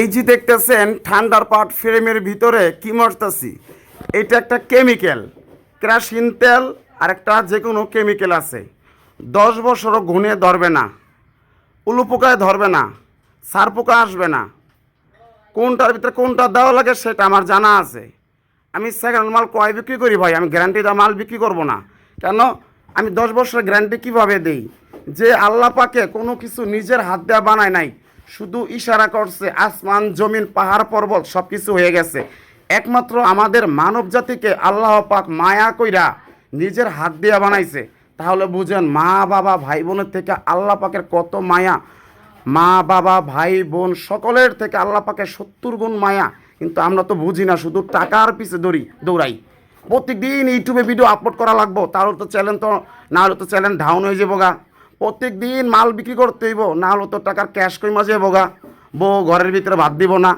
এই যে দেখতেছেন, ঠান্ডার পাট ফ্রেমের ভিতরে কি মারতাছি? এটা একটা কেমিক্যাল ক্রাশিন তেল আর একটা যে কোনো কেমিক্যাল আছে। দশ বছরও ঘুনে ধরবে না উলু পোকায় ধরবে না সার পোকা আসবে না। কোনটার ভিতরে কোনটা দেওয়া লাগে সেটা আমার জানা আছে। আমি সেকেন্ড মাল কয় বিক্রি করি ভাই? আমি গ্যারান্টি দেওয়া মাল বিক্রি করব না। কেন? আমি দশ বছরের গ্যারান্টি কীভাবে দেই? যে আল্লাহ পাকে কোনো কিছু নিজের হাত দেওয়া বানায় নাই। শুধু ইশারা করছে, আসমান, জমিন, পাহাড়, পর্বত সব কিছু হয়ে গেছে। একমাত্র আমাদের মানব জাতিকে আল্লাহ পাক মায়া কইরা নিজের হাত দিয়া বানাইছে। তাহলে বুঝেন, মা, বাবা, ভাই বোনের থেকে আল্লাহ পাকের কত মায়া। মা, বাবা, ভাই, বোন সকলের থেকে আল্লাহ পাকে সত্তর গুণ মায়া। কিন্তু আমরা তো বুঝি না, শুধু টাকার পিছে দৌড়ি, দৌড়াই। প্রত্যেকদিন ইউটিউবে ভিডিও আপলোড করা লাগবো, তাহলে তো চ্যানেল তো না হলে তো চ্যানেল ডাউন হয়ে যাব গা। প্রত্যেক দিন মাল বিক্রি করতে হইব, না হলে তো টাকার ক্যাশ কই মাঝে যাব গা। বউ ঘরের ভিতরে ভাত দিব না।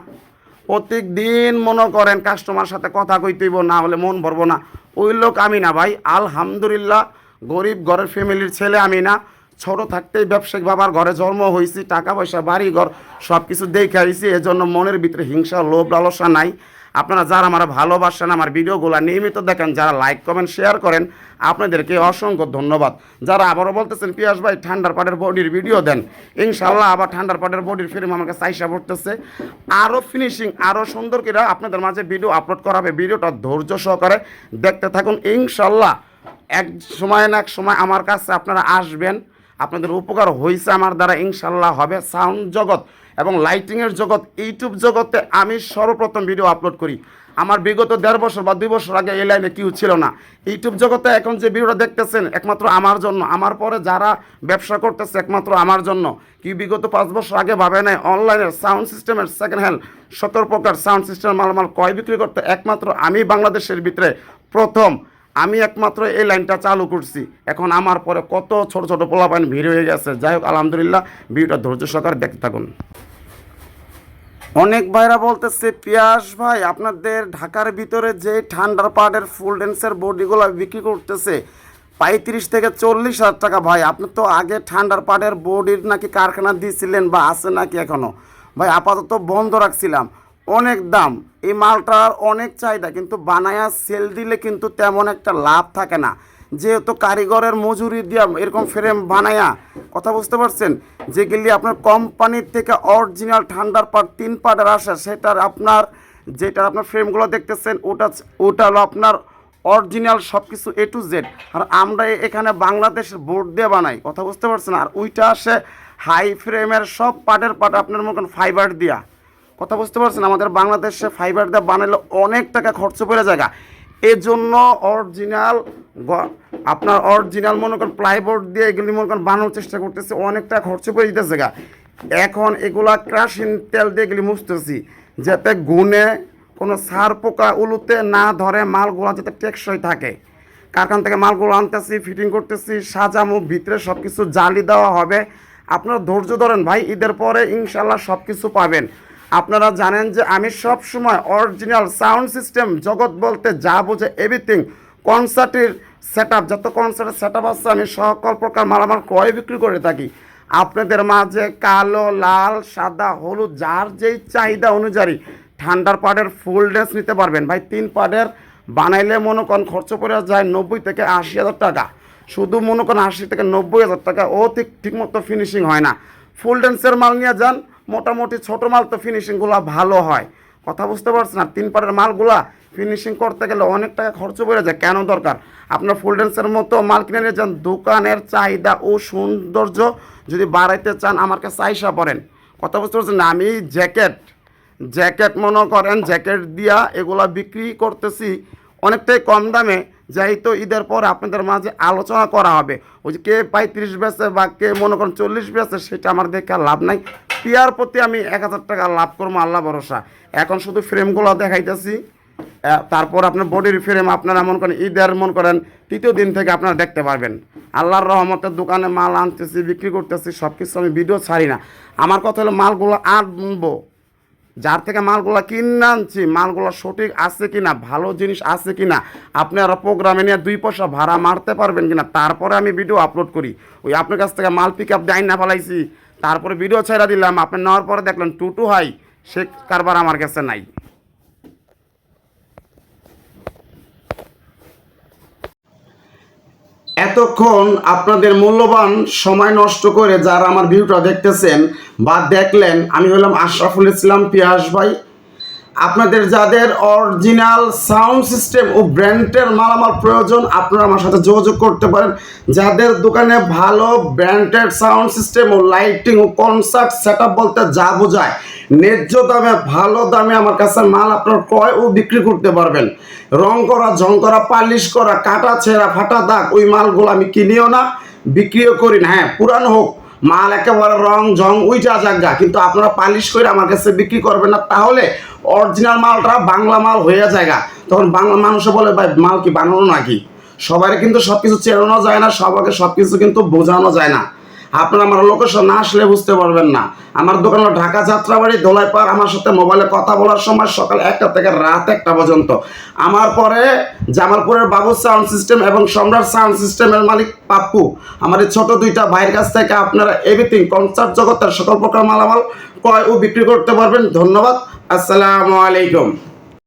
প্রত্যেক দিন মনে করেন কাস্টমার সাথে কথা কইতে হইব, না হলে মন ভরবো না। ওই লোক আমি না ভাই, আলহামদুলিল্লাহ গরিব ঘরের ফ্যামিলির ছেলে আমি না। ছোট থাকতেই ব্যবসায়িক বাবার ঘরে জন্ম হয়েছি টাকা পয়সা বাড়ি ঘর সব কিছু দেখে আইছি, এজন্য মনের ভিতরে হিংসা, লোভ, লালসা নাই। আপনারা যারা আমার ভালোবাসেন, আমার ভিডিওগুলো নিয়মিত দেখেন, যারা লাইক কমেন্ট শেয়ার করেন, আপনাদেরকে অসংখ্য ধন্যবাদ। যারা আবারও বলতেছেন, পিয়াস ভাই, ঠান্ডার পাটের বডির ভিডিও দেন। ইনশাল্লাহ আবার ঠান্ডার পাটের বডির ফিল্ম আমাকে চাইসা পড়তেছে। আরও ফিনিশিং আরও সুন্দর করে আপনাদের মাঝে ভিডিও আপলোড করা হবে। ভিডিওটা ধৈর্য সহকারে দেখতে থাকুন। ইনশাল্লাহ এক সময় না এক সময় আমার কাছে আপনারা আসবেন। আপনাদের উপকার হয়েছে আমার দ্বারা, ইনশাল্লাহ হবে সাউন্ড জগৎ। এবং লাইটিংয়ের জগৎ ইউটিউব জগতে আমি সর্বপ্রথম ভিডিও আপলোড করি। আমার বিগত দেড় বছর বা দুই বছর আগে এই লাইনে কেউ ছিল না। ইউটিউব জগতে এখন যে ভিডিওটা দেখতেছেন, একমাত্র আমার জন্য। আমার পরে যারা ব্যবসা করতেছে, একমাত্র আমার জন্য। কি বিগত পাঁচ বছর আগে ভাবে নেয় অনলাইনের সাউন্ড সিস্টেমের সেকেন্ড হ্যান্ড সকল প্রকার সাউন্ড সিস্টেম মালামাল কয় বিক্রি করতে একমাত্র আমি বাংলাদেশের ভিতরে প্রথম। আমি একমাত্র এই লাইনটা চালু করছি। এখন আমার পরে কত ছোট ছোট পোলাপাইন ভিড় হয়ে গেছে। যাই হোক, আলহামদুলিল্লাহ ভিডিওটা ধৈর্য সহকারে দেখতে থাকুন। অনেক ভাইরা বলতেছে, পিয়াস ভাই, আপনাদের ঢাকার ভিতরে যে ঠান্ডার পাড়ের ফুল ডেন্সের বডিগুলো বিক্রি করতেছে, পঁয়ত্রিশ থেকে চল্লিশ হাজার টাকা ভাই, আপনি তো আগে ঠান্ডার পাড়ের বডির নাকি কারখানা দিয়েছিলেন বা আছে নাকি এখনও ভাই, আপাতত বন্ধ রাখছিলাম, অনেক দাম, এই মালটার অনেক চাহিদা, কিন্তু বানায়া সেল দিলে কিন্তু তেমন একটা লাভ থাকে না। যেহেতু কারিগরের মজুরি দিয়া এরকম ফ্রেম বানায়া, কথা বুঝতে পারছেন? যে যেগুলি আপনার কোম্পানির থেকে অরিজিনাল ঠান্ডার পাট তিন পাটের আসে, সেটার আপনার যেটা আপনার ফ্রেমগুলো দেখতেছেন, ওটা ওটা হলো আপনার অরিজিনাল সব কিছু এ টু জেড আর আমরা এখানে বাংলাদেশের বোর্ড দিয়ে বানাই, কথা বুঝতে পারছেন? আর ওইটা আসে হাই ফ্রেমের সব পাটের পার্ট আপনার মতন ফাইবার দিয়া। কথা বুঝতে পারছেন? আমাদের বাংলাদেশে ফাইবার দিয়ে বানালে অনেক টাকা খরচ পড়ে জায়গা এজন্য অরিজিনাল আপনার অরিজিনাল মনে করেন প্লাইবোর্ড দিয়ে এগুলি মনে করেন বানানোর চেষ্টা করতেছে, অনেকটা খরচ পড়ে দিতেছে গা। এখন এগুলা ক্রাশিন তেল দিয়ে এগুলি মুছতেছি, যাতে গুনে কোনো সার পোকা উলুতে না ধরে মালগুলো যাতে টেকসই থাকে। কারখানা থেকে মালগুলো আনতেছি ফিটিং করতেছি, সাজামু, ভিতরে সব কিছু জালি দেওয়া হবে। আপনারা ধৈর্য ধরেন ভাই, ঈদের পরে ইনশাল্লাহ সব কিছু পাবেন। আপনারা জানেন যে আমি সব সময় অরিজিনাল সাউন্ড সিস্টেম জগৎ বলতে যা বোঝে এভরিথিং কনসার্টের সেট যত কনসার্টের সেট আছে, আমি সকল প্রকার মালামাল ক্রয় বিক্রি করে থাকি। আপনাদের মাঝে কালো, লাল, সাদা, হলুদ, যার যেই চাহিদা অনুযায়ী ঠান্ডার পাড়ের ফুল ড্রেস নিতে পারবেন। ভাই, তিন পাড়ের বানাইলে মনে খরচ পড়ে যায় নব্বই থেকে আশি হাজার টাকা। শুধু মনে আশি থেকে নব্বই হাজার টাকা, ও ঠিক ঠিকমতো ফিনিশিং হয় না। ফুল ড্যান্সের মাল নিয়ে যান মোটামুটি ছোটো মাল তো ফিনিশিংগুলো ভালো হয়। কথা বুঝতে পারছেন? আর তিন পাড়ের মালগুলা ফিনিশিং করতে গেলে অনেক টাকা খরচ পড়ে যায়। কেন দরকার? আপনার ফুল ড্যান্সের মতো মাল কিনে নিয়ে যান, দোকানের চাহিদা ও সৌন্দর্য যদি বাড়াইতে চান, আমার কাছে চাইসা পড়েন। কথা বুঝতে পারছেন? আমি জ্যাকেট জ্যাকেট মনে করেন, জ্যাকেট দিয়া এগুলা বিক্রি করতেছি অনেকটাই কম দামে। যেহেতু ঈদের পর আপনাদের মাঝে আলোচনা করা হবে। ওই যে কে পঁয়ত্রিশ বেচে বা কে মনে করেন চল্লিশ বেচে, সেটা আমার দেখে লাভ নাই। পিয়ার প্রতি আমি এক হাজার টাকা লাভ করব, আল্লাহ ভরসা। এখন শুধু ফ্রেমগুলো দেখাইতেছি। তারপর আপনার বডির ফ্রেম আপনারা মন করেন ঈদের মন করেন তৃতীয় দিন থেকে আপনারা দেখতে পারবেন। আল্লাহর রহমতের দোকানে মাল আনতেছি, বিক্রি করতেছি সব কিছু আমি ভিডিও ছাড়ি না। আমার কথা হলো মালগুলো আনব। যার থেকে মালগুলো কিনে আনছি, মালগুলো সঠিক আছে কি না ভালো জিনিস আছে কি না আপনারা প্রোগ্রামে নিয়ে দুই পয়সা ভাড়া মারতে পারবেন কিনা, তারপরে আমি ভিডিও আপলোড করি। ওই আপনার কাছ থেকে মাল পিক আপ ডাইন না ফেলাইছি। তারপরে ভিডিও ছেড়ে দিলাম, আপনি নেওয়ার পরে দেখলেন টু হয় সে কারবার আমার কাছে নাই। এতক্ষণ আপনাদের মূল্যবান সময় নষ্ট করে যারা আমার ভিউটা দেখতেছেন বা দেখলেন, আমি হলাম আশরাফুল ইসলাম পিয়াস ভাই আপনাদের যাদের অরিজিনাল সাউন্ড সিস্টেম ও ব্র্যান্ডের মালামাল প্রয়োজন, আপনারা আমার সাথে যোগাযোগ করতে পারেন। যাদের দোকানে ভালো ব্র্যান্ডেড সাউন্ড সিস্টেম ও লাইটিং ও কনসার্ট সেট বলতে যা বোঝায়, ন্যায্য দামে, ভালো দামে আমার কাছে মাল আপনার ক্রয় ও বিক্রি করতে পারবেন। রং করা, ঝং করা, পালিশ করা, কাটা, ছেঁড়া, ফাটা দাগ, ওই মালগুলো আমি কিনিও না, বিক্রিও করি না। হ্যাঁ পুরানো হোক মাল একেবারে রং, জং, উইটা জায়গা কিন্তু আপনারা পালিশ করে আমার কাছে বিক্রি করবেন না, তাহলে অরিজিনাল মালটা বাংলা মাল হয়ে জায়গা তখন বাংলা মানুষে বলে, ভাই, মাল কি বানানো নাকি? সবাই কিন্তু সব কিছু চেনানো যায় না, সবাইকে সব কিছু কিন্তু বোঝানো যায় না। আপনারা আমার লোকেশন না আসলে বুঝতে পারবেন না। আমার দোকান হলো ঢাকা যাত্রাবাড়ি দোলাই পার আমার সাথে মোবাইলে কথা বলার সময় সকাল একটা থেকে রাত একটা পর্যন্ত। আমার পরে জামালপুরের বাবু সাউন্ড সিস্টেম এবং সম্রাট সাউন্ড সিস্টেমের মালিক পাপ্পু। আমার এই ছোট দুইটা ভাইয়ের কাছ থেকে আপনারা এভরিথিং কনসার্ট জগতের সকল প্রকার মালামাল ক্রয় ও বিক্রি করতে পারবেন। ধন্যবাদ। আসসালামু আলাইকুম।